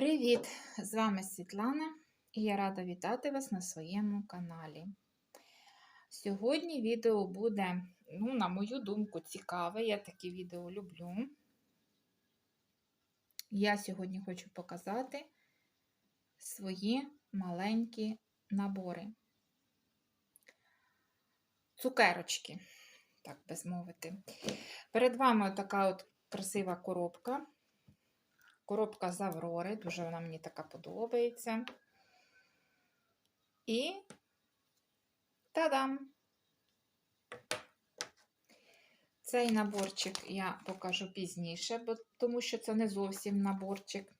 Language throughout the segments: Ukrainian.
Привіт! З вами Світлана і я рада вітати вас на своєму каналі. Сьогодні відео буде, ну, на мою думку, цікаве. Я такі відео люблю. Я сьогодні хочу показати свої маленькі набори. Цукерочки, так би мовити. Перед вами така от красива коробка. Коробка з Аврори, дуже вона мені така подобається. І та-дам! Цей наборчик я покажу пізніше, бо, тому що це не зовсім наборчик.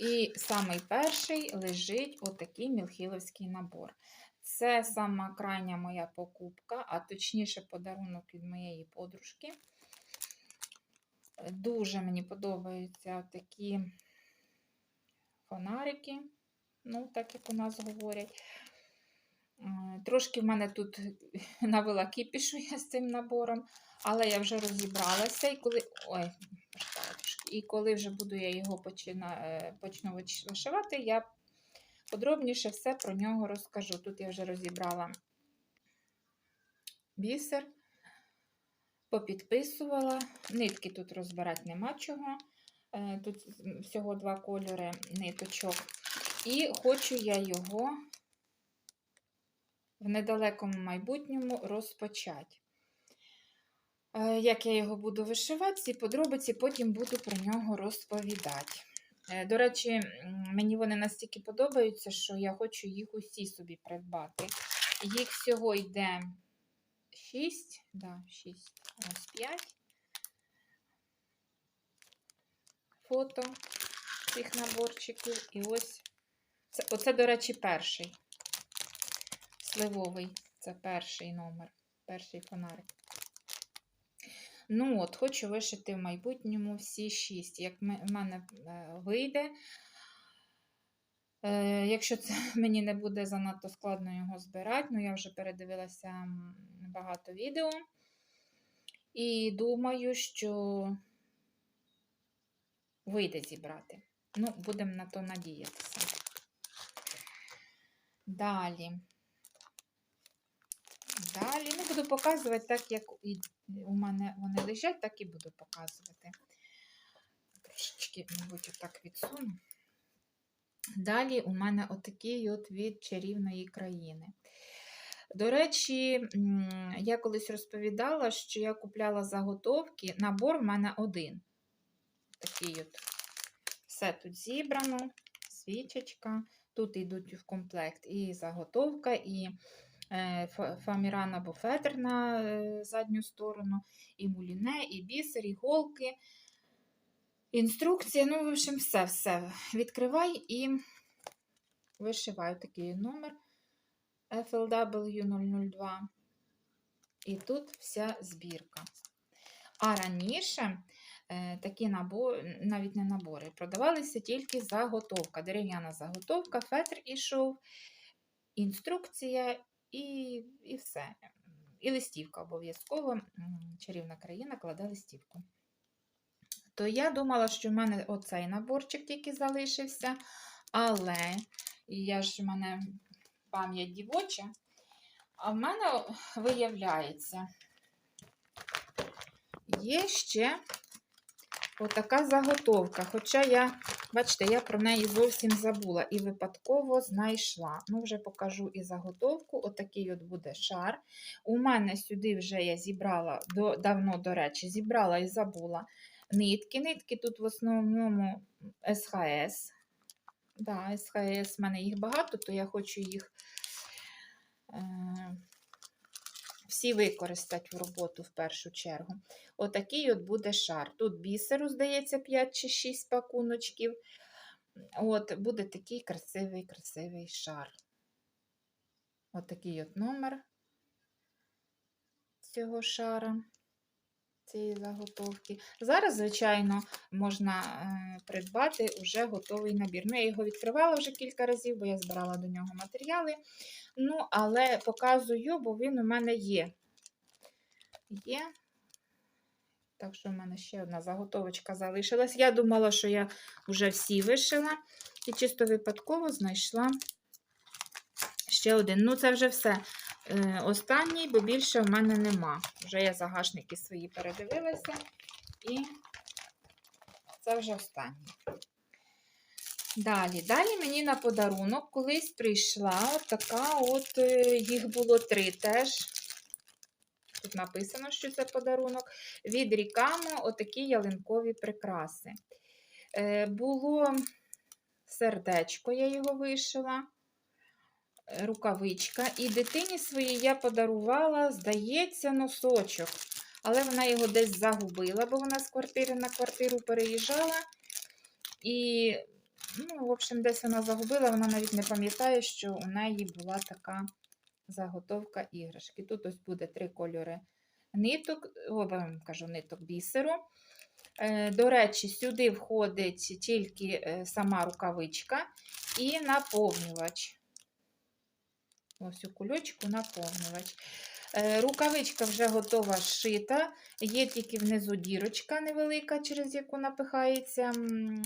І самий перший лежить отакий мілхіловський набор. Це сама крайня моя покупка, а точніше подарунок від моєї подружки. Дуже мені подобаються такі фонарики, ну, так як у нас говорять. Трошки в мене тут навела кіпішу я з цим набором, але я вже розібралася і коли. Ой, і коли вже буду я його почина... Е, почну вишивати, я подробніше все про нього розкажу. Тут я вже розібрала бісер попідписувала. Нитки тут розбирати нема чого. Е, тут всього два кольори ниточок. І хочу я його в недалекому майбутньому розпочати. Е, як я його буду вишивати, ці подробиці, потім буду про нього розповідати. Е, до речі, мені вони настільки подобаються, що я хочу їх усі собі придбати. Їх всього йде 6, да, 6, ось 5 фото цих наборчиків. І ось це, оце, до речі, перший сливовий, це перший номер, перший фонарик. Ну от, хочу вишити в майбутньому всі 6. Як в мене е, вийде, Якщо це мені не буде занадто складно його збирати, ну я вже передивилася багато відео. І думаю, що вийде зібрати. Ну, будемо на то надіятися. Далі. Далі, ну, буду показувати так, як у мене вони лежать, так і буду показувати. Трошечки, мабуть, отак відсуну. Далі у мене отакий от від чарівної країни. До речі, я колись розповідала, що я купляла заготовки, набор в мене один. Такий от все тут зібрано, свічечка. Тут йдуть в комплект і заготовка, і е, фаміран або фетр на е, задню сторону, і муліне, і бісер, і голки. Інструкція, ну, в общем, все-все. Відкривай і вишиваю такий номер FLW002. І тут вся збірка. А раніше е, такі набори, навіть не набори, продавалися тільки заготовка, дерев'яна заготовка, фетр ішов, інструкція і і все. І листівка обов'язково. Чарівна країна кладе листівку то я думала, що в мене оцей наборчик тільки залишився, але я ж в мене пам'ять дівоча, а в мене виявляється, є ще отака заготовка. Хоча я, бачите, я про неї зовсім забула і випадково знайшла. Ну, вже покажу і заготовку. Отакий от буде шар. У мене сюди вже я зібрала давно, до речі, зібрала і забула нитки. Нитки тут в основному СХС. Да, СХС, в мене їх багато, то я хочу їх е, всі використати в роботу в першу чергу. Отакий от буде шар. Тут бісеру, здається, 5 чи 6 пакуночків. От, Буде такий красивий, красивий шар. Отакий от, от номер цього шара цієї заготовки. Зараз, звичайно, можна е, придбати вже готовий набір. Ну, Я його відкривала вже кілька разів, бо я збирала до нього матеріали. Ну, але показую, бо він у мене є. Є. Так що в мене ще одна заготовочка залишилась. Я думала, що я вже всі вишила. І чисто випадково знайшла ще один. Ну, це вже все. Е, останній, бо більше в мене нема. Вже я загашники свої передивилася. І це вже останній. Далі, далі мені на подарунок колись прийшла така от, е, їх було три теж. Тут написано, що це подарунок. Від Рікамо отакі ялинкові прикраси. Е, було сердечко, я його вишила, рукавичка. І дитині своїй я подарувала, здається, носочок. Але вона його десь загубила, бо вона з квартири на квартиру переїжджала. І, ну, в общем, десь вона загубила, вона навіть не пам'ятає, що у неї була така заготовка іграшки. Тут ось буде три кольори ниток, о, кажу, ниток бісеру. Е, До речі, сюди входить тільки е, сама рукавичка і наповнювач. Ось у кульочку наповнювач. Е, Рукавичка вже готова зшита, є тільки внизу дірочка невелика, через яку напихається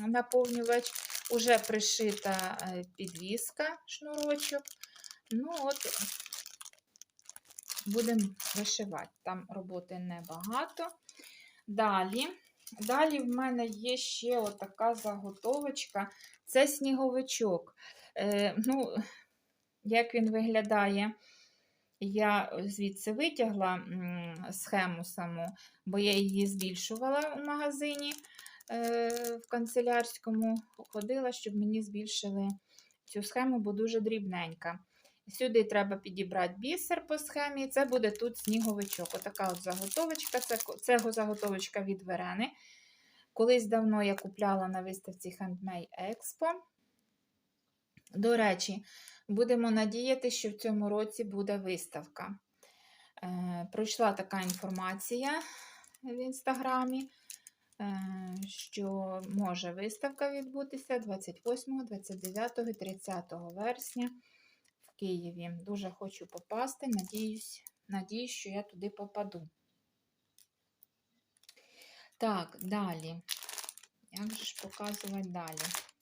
наповнювач. Уже пришита е, підвіска, шнурочок. Ну, от, будемо вишивати. Там роботи небагато. Далі. Далі в мене є ще отака заготовочка. Це сніговичок. Е, ну, як він виглядає? Я звідси витягла схему саму, бо я її збільшувала у магазині е, в канцелярському. Ходила, щоб мені збільшили цю схему, бо дуже дрібненька. Сюди треба підібрати бісер по схемі. Це буде тут сніговичок. Отака от заготовочка. Це, це заготовочка від Верени. Колись давно я купляла на виставці Handmade Expo. До речі, будемо надіяти, що в цьому році буде виставка. Е, пройшла така інформація в інстаграмі, е, що може виставка відбутися 28, 29 і 30 вересня в Києві. Дуже хочу попасти. Надіюсь, надіюсь, що я туди попаду. Так, далі. Як же ж показувати далі?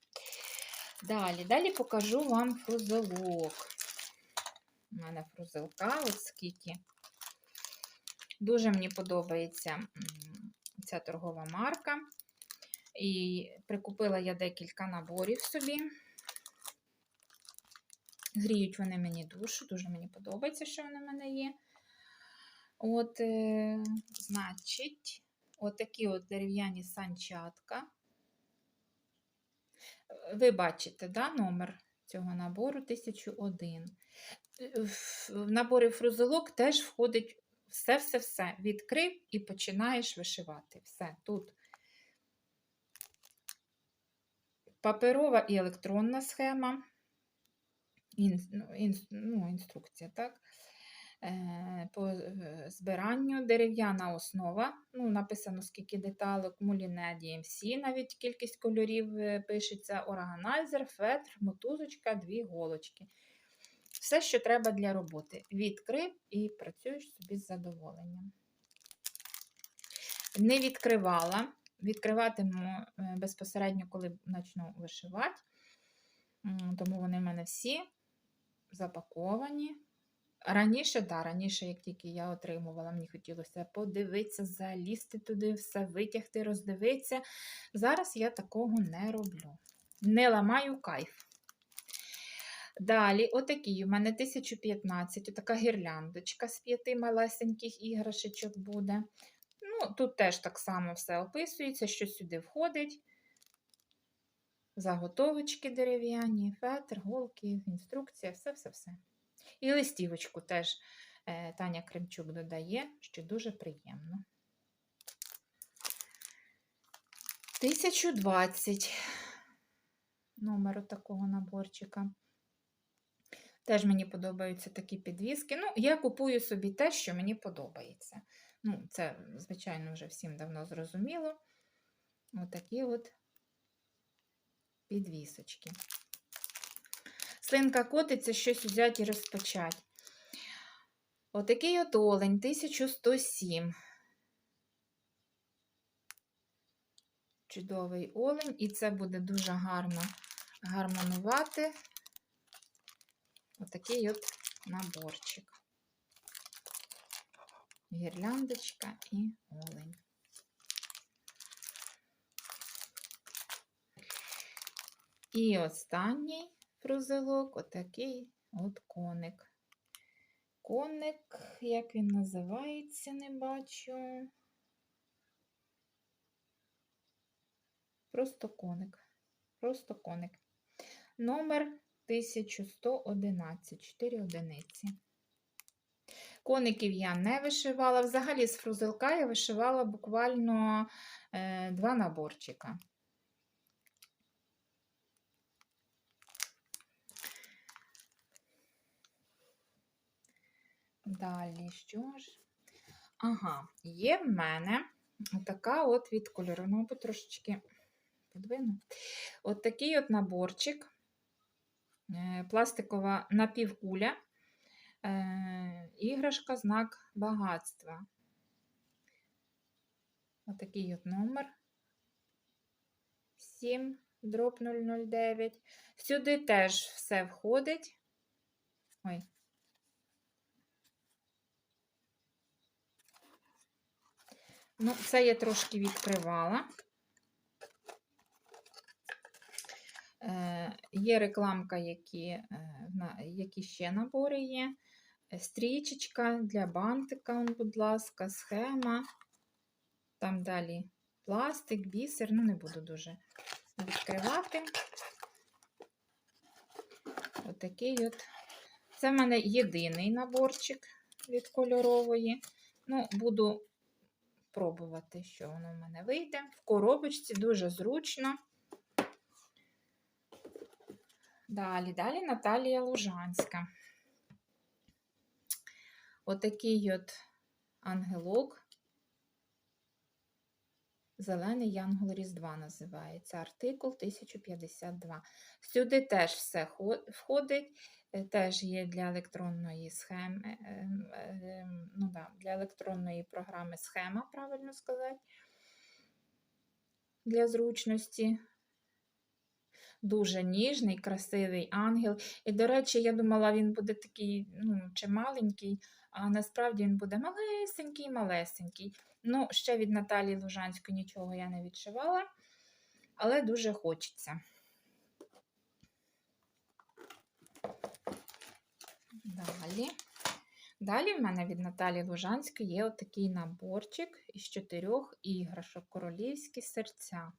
Далі, далі покажу вам фрузелок. У мене фрузелка, от скільки. Дуже мені подобається ця торгова марка. І прикупила я декілька наборів собі. Гріють вони мені душу, дуже мені подобається, що вони в мене є. От, е, значить, отакі от дерев'яні санчатка. Ви бачите, да, номер цього набору 1001. В наборі фрузелок теж входить все-все-все. Відкрив і починаєш вишивати. Все тут. Паперова і електронна схема. Ін, ну, ін, ну, інструкція, так? Е, по е, збиранню дерев'яна основа. Ну, Написано, скільки деталок, муліне DMC, навіть кількість кольорів е, пишеться, органайзер, фетр, мотузочка, дві голочки. Все, що треба для роботи. Відкрив і працюєш собі з задоволенням. Не відкривала. Відкриватиму безпосередньо, коли почну вишивати. Тому вони в мене всі запаковані. Раніше, да, раніше, як тільки я отримувала, мені хотілося подивитися, залізти туди, все витягти, роздивитися. Зараз я такого не роблю. Не ламаю кайф. Далі, отакий у мене 1015, отака гірляндочка з п'яти малесеньких іграшечок буде. Ну, Тут теж так само все описується, що сюди входить. Заготовочки дерев'яні, фетр, голки, інструкція, все-все-все. І листівочку теж е, Таня Кремчук додає, що дуже приємно. 1020 номер такого наборчика. Теж мені подобаються такі підвіски. Ну, я купую собі те, що мені подобається. Ну, це, звичайно, вже всім давно зрозуміло. Отакі от підвісочки. Слинка котиться, щось взяти і розпочать. Отакий от олень, 1107. чудовий олень, і це буде дуже гарно гармонувати. Отакий от наборчик. Гірляндочка і олень. І останній фрузелок отакий от коник. Коник, як він називається, не бачу. Просто коник. Просто коник. Номер 1111, 4 одиниці. Коників я не вишивала. Взагалі з фрузелка я вишивала буквально е, два наборчика. Далі, що ж? Ага, є в мене така от від кольору. Ну, потрошечки подвину. От такий от наборчик, е, пластикова напівкуля, е, іграшка знак багатства. Отакий от номер 7 дроб 009. Сюди теж все входить. Ой. Ну, це я трошки відкривала. Е, Є рекламка, які, е, які ще набори є. Стрічечка для бантика, будь ласка, схема. Там далі пластик, бісер. Ну, не буду дуже відкривати. Отакий от. Це в мене єдиний наборчик від кольорової. Ну, буду пробувати, що воно в мене вийде. В коробочці дуже зручно. Далі, далі Наталія Лужанська. Отакий от ангелок. Зелений Янгол Різдва називається. Артикул 1052. Сюди теж все входить. е, Теж є для електронної схеми, е, е, ну да, для електронної програми схема, правильно сказати, для зручності. Дуже ніжний, красивий ангел. І, до речі, я думала, він буде такий, ну, чи маленький, а насправді він буде малесенький, малесенький. Ну, ще від Наталії Лужанської нічого я не відшивала, але дуже хочеться. Далі. Далі в мене від Наталії Лужанської є отакий наборчик із чотирьох іграшок королівські серця.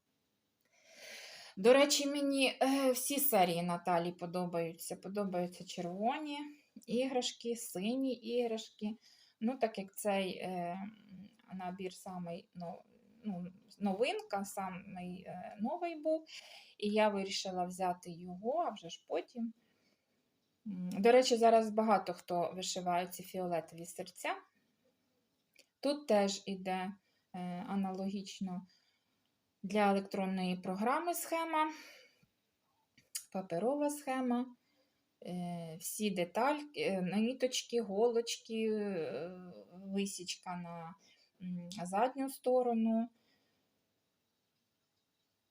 До речі, мені е, всі серії Наталі подобаються. Подобаються червоні іграшки, сині іграшки. Ну, так як цей е, набір самий ну, новинка, самий е, новий був, і я вирішила взяти його, а вже ж потім. До речі, зараз багато хто вишиває ці фіолетові серця. Тут теж іде е, аналогічно для електронної програми схема, паперова схема, е, всі детальки, ниточки, голочки, висічка на задню сторону.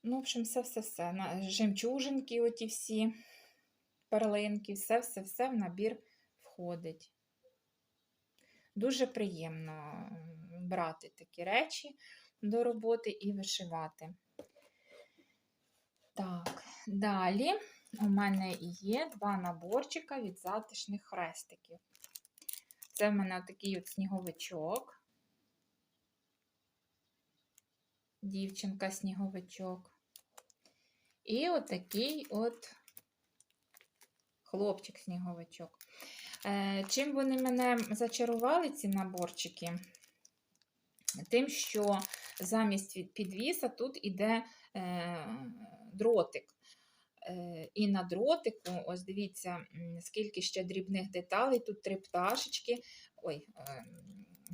Ну, в общем, все-все-все. Жемчужинки, оті всі, перлинки, все-все-все в набір входить. Дуже приємно брати такі речі до роботи і вишивати. Так, далі у мене є два наборчика від затишних хрестиків. Це в мене такий от сніговичок. Дівчинка-сніговичок. І отакий от хлопчик-сніговичок. Е, Чим вони мене зачарували, ці наборчики? Тим, що замість підвіса тут іде е, дротик. Е, і на дротику, ось дивіться, скільки ще дрібних деталей. Тут три пташечки. Ой, е,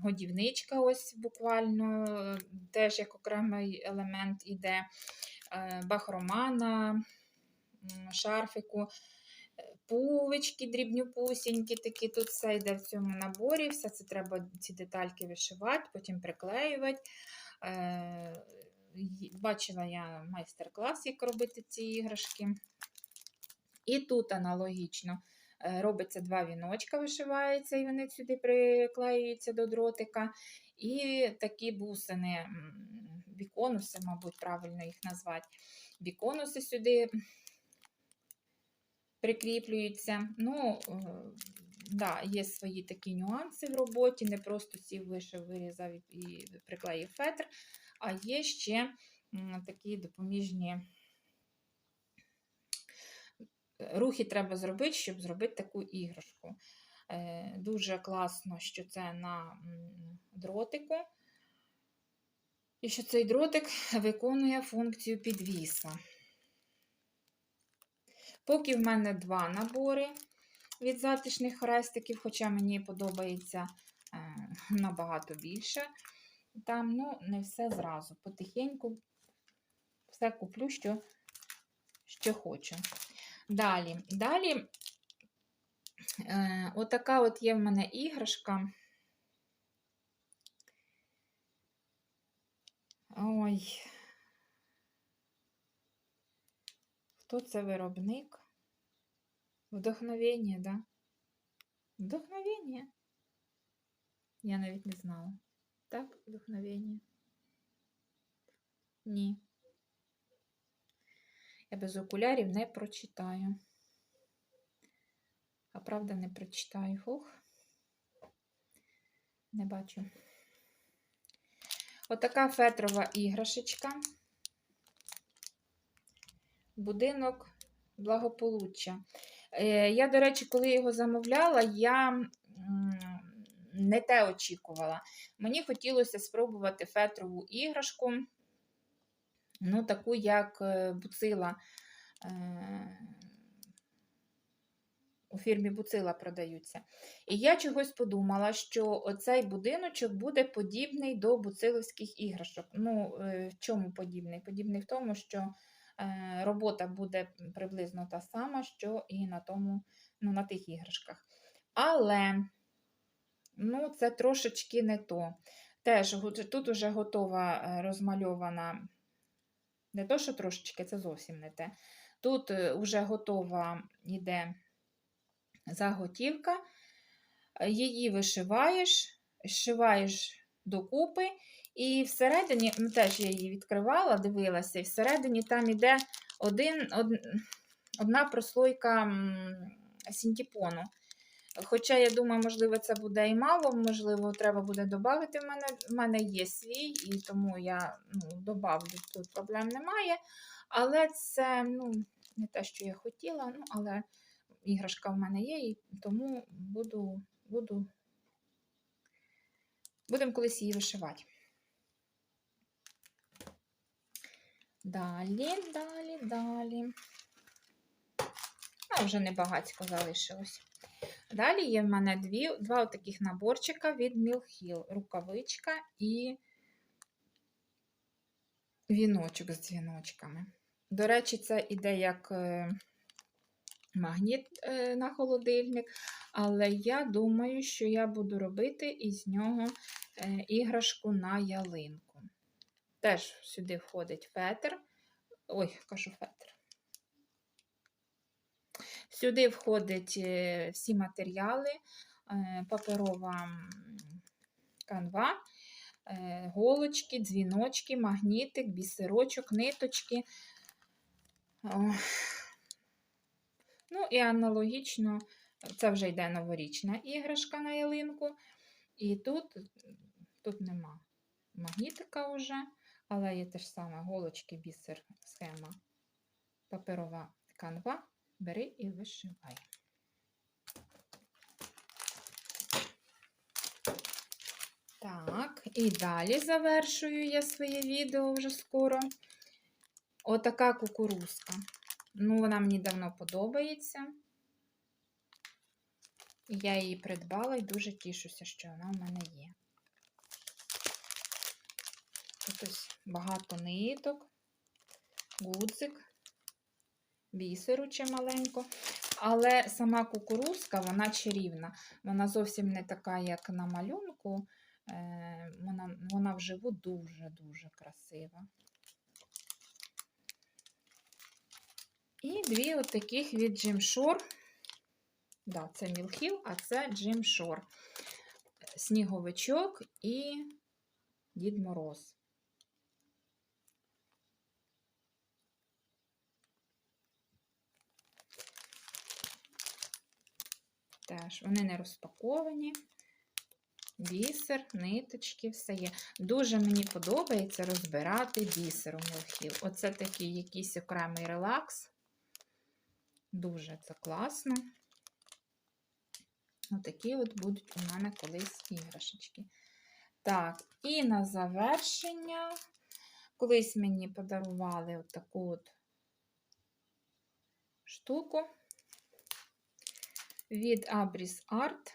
годівничка, ось буквально, е, теж як окремий елемент іде. Е, бахрома на м, шарфику. Пувички, дрібнюпусінькі, такі тут все йде в цьому наборі. Все це треба ці детальки вишивати, потім приклеювати. Бачила я майстер-клас, як робити ці іграшки. І тут аналогічно е, робиться два віночка, вишиваються, і вони сюди приклеюються до дротика. І такі бусини, м, біконуси, мабуть, правильно їх назвати. Біконуси сюди прикріплюються. Ну, е, да, є свої такі нюанси в роботі, не просто сів, вишив, вирізав і приклеїв фетр, а є ще такі допоміжні рухи треба зробити, щоб зробити таку іграшку. Е, Дуже класно, що це на дротику. І що цей дротик виконує функцію підвіса. Поки в мене два набори від затишних хрестиків, хоча мені подобається е, набагато більше. Там, ну, не все зразу. Потихеньку все куплю, що, що хочу. Далі, далі, е, отака от є в мене іграшка. Ой. Хто це виробник? Вдохновення, да? Вдохновення. Я навіть не знала. Так, вдохновення. Ні. Я без окулярів не прочитаю. А правда, не прочитаю. Ух. Не бачу. Отака фетрова іграшечка. Будинок благополуччя. Е, Я, до речі, коли його замовляла, я не те очікувала. Мені хотілося спробувати фетрову іграшку, ну, таку, як е, буцила. е, У фірмі Буцила продаються. І я чогось подумала, що оцей будиночок буде подібний до буциловських іграшок. Ну, е, в чому подібний? Подібний в тому, що робота буде приблизно та сама, що і на тому, ну, на тих іграшках. Але ну, це трошечки не то. Теж тут вже готова е, розмальована, не то, що трошечки, це зовсім не те. Тут вже готова йде заготівка, е, її вишиваєш, зшиваєш докупи, і всередині, теж я її відкривала, дивилася, і всередині там іде один, од, одна прослойка м, синтепону. Хоча, я думаю, можливо, це буде і мало, можливо, треба буде додати. В мене, в мене є свій, і тому я ну, добавлю, тут проблем немає. Але це ну, не те, що я хотіла, ну, але іграшка в мене є, і тому буду, буду, будемо колись її вишивати. Далі, далі, далі. А, вже небагацько залишилось. Далі є в мене дві, два таких наборчика від Hill. Рукавичка і віночок з дзвіночками. До речі, це іде як е, магніт е, на холодильник, але я думаю, що я буду робити із нього е, іграшку на ялинку. Теж сюди входить фетр. Ой, кажу фетр. Сюди входять е, всі матеріали, е, паперова канва, е, голочки, дзвіночки, магнітик, бісерочок, ниточки. Ну і аналогічно, це вже йде новорічна іграшка на ялинку. І тут, тут нема магнітика вже, але є те ж саме голочки, бісер, схема, паперова канва. Бери і вишивай. Так, і далі завершую я своє відео вже скоро. Отака кукурузка. Ну, вона мені давно подобається. Я її придбала і дуже тішуся, що вона в мене є. Тут ось багато ниток, гудзик, бісеру чималенько. Але сама кукурузка, вона чарівна. Вона зовсім не така, як на малюнку. Е, вона, вона вживу дуже-дуже красива. І дві отаких от від Gymshore. Да, це Мілхіл, а це Gymshore. Сніговичок і Дід Мороз. Теж вони не розпаковані. Бісер, ниточки, все є. Дуже мені подобається розбирати бісер у мілхів. Оце такий якийсь окремий релакс. Дуже це класно. Отакі от будуть у мене колись іграшечки. Так, і на завершення, колись мені подарували от таку от штуку від Abris Art.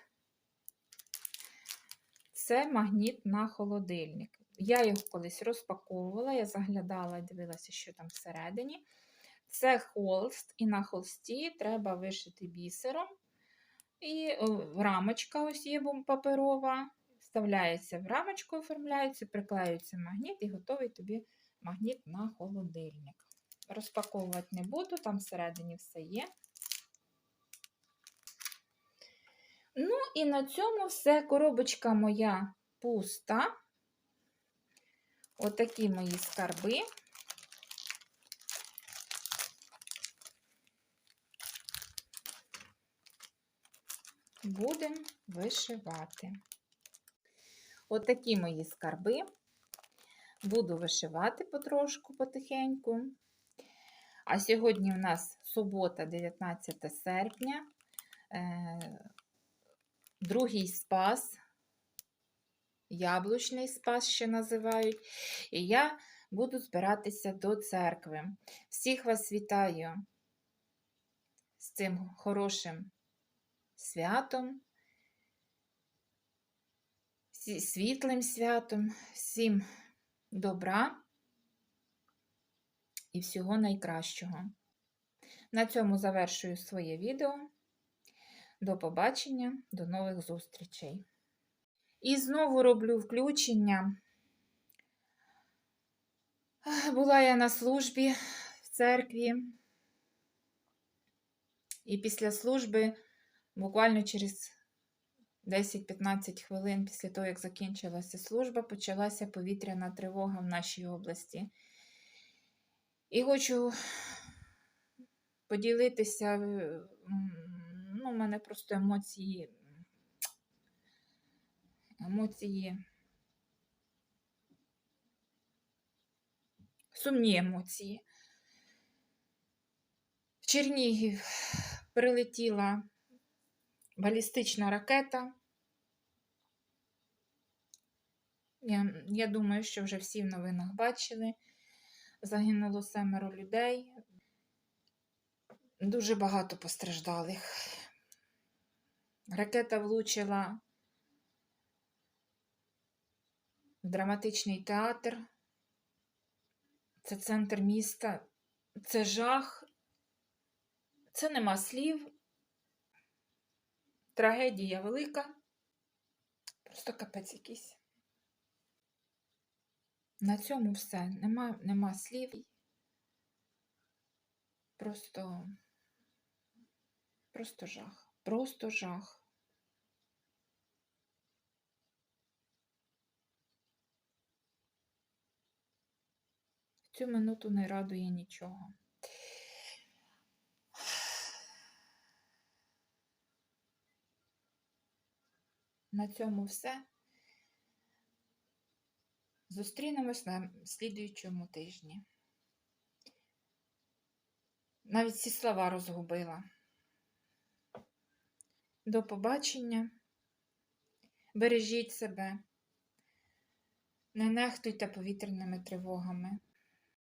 Це магніт на холодильник. Я його колись розпаковувала, я заглядала і дивилася, що там всередині. Це холст, і на холсті треба вишити бісером. І рамочка ось є паперова. Вставляється в рамочку, оформляється, приклеюється магніт і готовий тобі магніт на холодильник. Розпаковувати не буду, там всередині все є. Ну, і на цьому все. Коробочка моя пуста. Отакі мої скарби. Будемо вишивати. Отакі мої скарби. Буду вишивати потрошку, потихеньку. А сьогодні у нас субота, 19 серпня. Другий спас, яблучний спас ще називають. І я буду збиратися до церкви. Всіх вас вітаю з цим хорошим святом, світлим святом, всім добра і всього найкращого. На цьому завершую своє відео. До побачення, до нових зустрічей. І знову роблю включення. Була я на службі в церкві, і після служби, буквально через 10-15 хвилин після того, як закінчилася служба, почалася повітряна тривога в нашій області. І хочу поділитися. Ну, у мене просто емоції. Емоції. Сумні емоції. В Чернігів прилетіла балістична ракета. Я, я думаю, що вже всі в новинах бачили. Загинуло семеро людей. Дуже багато постраждалих. Ракета влучила в драматичний театр. Це центр міста. Це жах. Це нема слів. Трагедія велика. Просто капець якийсь. На цьому все. Нема, нема слів. Просто, просто жах. Просто жах. В цю минуту не радує нічого. На цьому все. Зустрінемось на слідуючому тижні. Навіть ці слова розгубила. До побачення. Бережіть себе. Не нехтуйте повітряними тривогами.